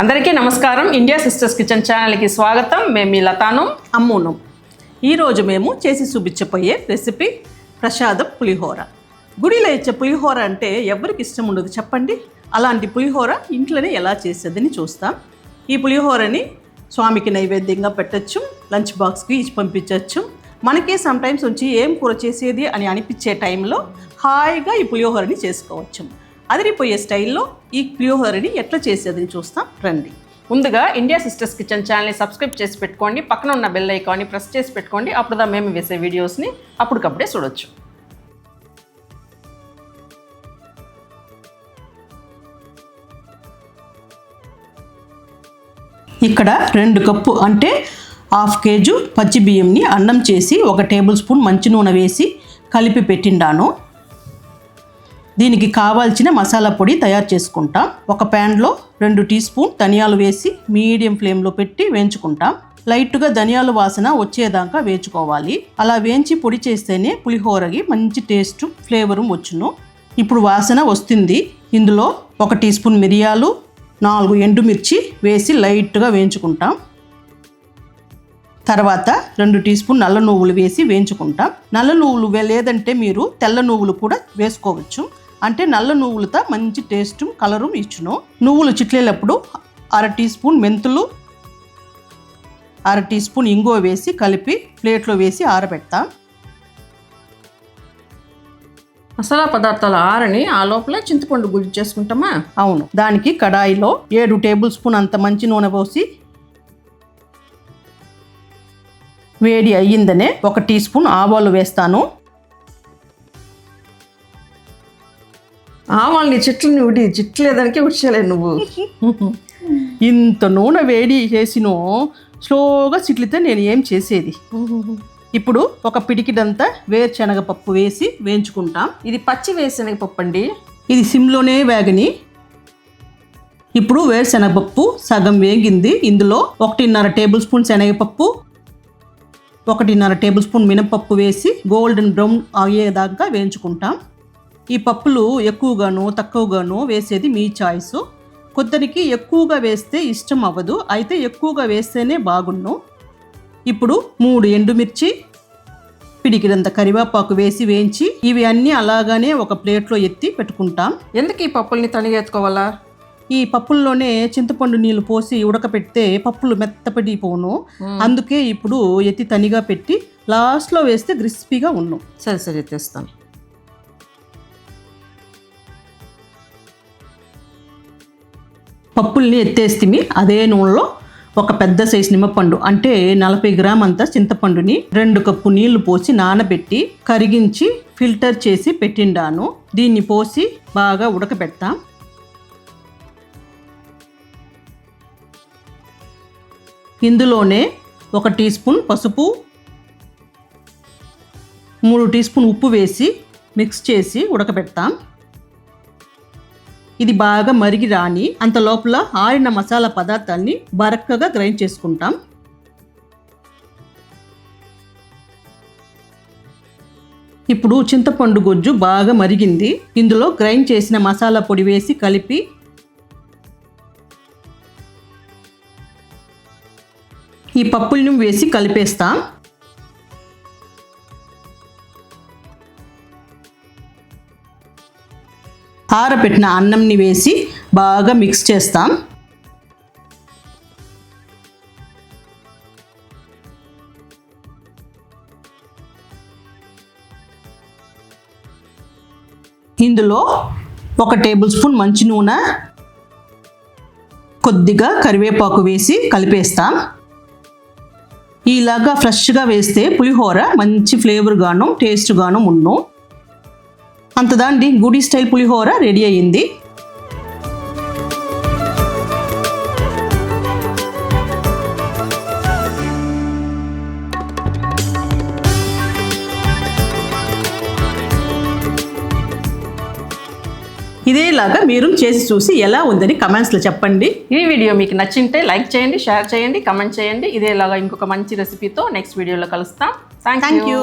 అందరికీ నమస్కారం. India sisters kitchen ఛానల్కి స్వాగతం. మేము మీ లతాను. అమ్మును ఈరోజు మేము చేసి చూపించబోయే రెసిపీ ప్రసాదం పులిహోర. గుడిలో ఇచ్చే పులిహోర అంటే ఎవరికి ఇష్టం ఉండదు చెప్పండి. అలాంటి పులిహోర ఇంట్లోనే ఎలా చేసేదని చూస్తాం. ఈ పులిహోరని స్వామికి నైవేద్యంగా పెట్టచ్చు లంచ్ బాక్స్కి ఇచ్చి పంపించవచ్చు మనకే సమ్టైమ్స్ వచ్చి ఏం కూర చేసేది అని అనిపించే టైంలో హాయిగా ఈ పులిహోరని చేసుకోవచ్చు. అదిరిపోయే స్టైల్లో ఈ పులిహోరని ఎట్లా చేసేదని చూస్తాం. రండి. ముందుగా ఇండియా సిస్టర్స్ కిచెన్ ఛానల్ని సబ్స్క్రైబ్ చేసి పెట్టుకోండి. పక్కన ఉన్న బెల్ ఐకాన్ని ప్రెస్ చేసి పెట్టుకోండి. అప్పుడుదా మేము వేసే వీడియోస్ని అప్పటికప్పుడే చూడొచ్చు. ఇక్కడ రెండు కప్పు అంటే హాఫ్ కేజీ పచ్చి బియ్యంని అన్నం చేసి ఒక టేబుల్ స్పూన్ మంచి నూనె వేసి కలిపి పెట్టిండాను. దీనికి కావాల్సిన మసాలా పొడి తయారు చేసుకుంటాం. ఒక ప్యాన్లో రెండు టీ స్పూన్ ధనియాలు వేసి మీడియం ఫ్లేమ్లో పెట్టి వేయించుకుంటాం. లైట్గా ధనియాల వాసన వచ్చేదాకా వేయించుకోవాలి. అలా వేయించి పొడి చేస్తేనే పులిహోరకి మంచి టేస్ట్ ఫ్లేవరు వచ్చును. ఇప్పుడు వాసన వస్తుంది. ఇందులో ఒక టీ స్పూన్ మిరియాలు నాలుగు ఎండుమిర్చి వేసి లైట్గా వేయించుకుంటాం. తర్వాత రెండు టీ స్పూన్ నల్ల నువ్వులు వేసి వేయించుకుంటాం. నల్ల నువ్వులు లేదంటే మీరు తెల్ల నువ్వులు కూడా వేసుకోవచ్చు. అంటే నల్ల నువ్వులతో మంచి టేస్ట్ కలరు ఇచ్చును. నువ్వులు చిట్లేటప్పుడు అర టీ స్పూన్ మెంతులు అర టీ స్పూన్ ఇంగువ వేసి కలిపి ప్లేట్లో వేసి ఆరబెడతాం. మసాలా పదార్థాల ఆరని ఆ లోపల చింతపండు గుజ్జు చేసుకుంటామా? అవును. దానికి కడాయిలో ఏడు టేబుల్ స్పూన్ అంత మంచి నూనె పోసి వేడి అయ్యిందనే ఒక టీ స్పూన్ ఆవాలు వేస్తాను. ఆవాళ్ళని చెట్లని ఉడి చిట్లేదానికి ఉడిచేలే నువ్వు. ఇంత నూనె వేడి చేసినో స్లోగా చిట్లితే నేను ఏం చేసేది? ఇప్పుడు ఒక పిడికిడంతా వేరుశనగ పప్పు వేసి వేయించుకుంటాం. ఇది పచ్చి వేరుశనగ పప్పు అండి. ఇది సిమ్లోనే వేగని. ఇప్పుడు వేరుశనగపప్పు సగం వేగింది. ఇందులో ఒకటిన్నర టేబుల్ స్పూన్ శనగపప్పు ఒకటిన్నర టేబుల్ స్పూన్ మినపప్పు వేసి గోల్డెన్ బ్రౌన్ అయ్యేదాకా వేయించుకుంటాం. ఈ పప్పులు ఎక్కువగాను తక్కువగాను వేసేది మీ చాయిస్. కొందరికి ఎక్కువగా వేస్తే ఇష్టం అవ్వదు అయితే ఎక్కువగా వేస్తేనే బాగున్ను ఇప్పుడు మూడు ఎండుమిర్చి పిడికిడంత కరివేపాకు వేసి వేయించి ఇవి అన్నీ అలాగానే ఒక ప్లేట్లో ఎత్తి పెట్టుకుంటాం. ఎందుకు ఈ పప్పుల్ని తనిగెత్తుకోవాలా ఈ పప్పుల్లోనే చింతపండు నీళ్ళు పోసి ఉడకపెడితే పప్పులు మెత్తపడిపోను. అందుకే ఇప్పుడు ఎత్తి తనిగా పెట్టి లాస్ట్లో వేస్తే క్రిస్పీగా ఉన్ను సరే సరే తెస్తాను. పప్పుల్ని ఎత్తేస్తే అదే నూనెలో ఒక పెద్ద సైజు నిమ్మపండు అంటే నలభై గ్రామ్ అంత చింతపండుని రెండు కప్పు నీళ్ళు పోసి నానబెట్టి కరిగించి ఫిల్టర్ చేసి పెట్టిండాను. దీన్ని పోసి బాగా ఉడకబెడతాం. ఇందులోనే ఒక టీ స్పూన్ పసుపు మూడు టీ స్పూన్ ఉప్పు వేసి మిక్స్ చేసి ఉడకబెడతాం. ఇది బాగా మరిగి రాని అంత లోపల ఆరిన మసాలా పదార్థాన్ని బరక్కగా గ్రైండ్ చేసుకుంటాం. ఇప్పుడు చింతపండు గుజ్జు బాగా మరిగింది. ఇందులో గ్రైండ్ చేసిన మసాలా పొడి వేసి కలిపి ఈ పప్పులను వేసి కలిపేస్తాం. ఆరబెట్టిన అన్నంని వేసి బాగా మిక్స్ చేస్తాం. ఇందులో ఒక టేబుల్ స్పూన్ మంచి నూనె కొద్దిగా కరివేపాకు వేసి కలిపేస్తాం. ఇలాగా ఫ్రెష్గా వేస్తే పులిహోర మంచి ఫ్లేవర్గాను టేస్ట్గాను ఉన్నాం ఉన్ను అంతదాండి గుడి స్టైల్ పులిహోర రెడీ అయ్యింది. ఇదేలాగా మీరు చేసి చూసి ఎలా ఉందని కమెంట్స్లో చెప్పండి. ఈ వీడియో మీకు నచ్చింటే లైక్ చేయండి షేర్ చేయండి కమెంట్ చేయండి. ఇదేలాగా ఇంకొక మంచి రెసిపీతో నెక్స్ట్ వీడియోలో కలుస్తాం. Thank you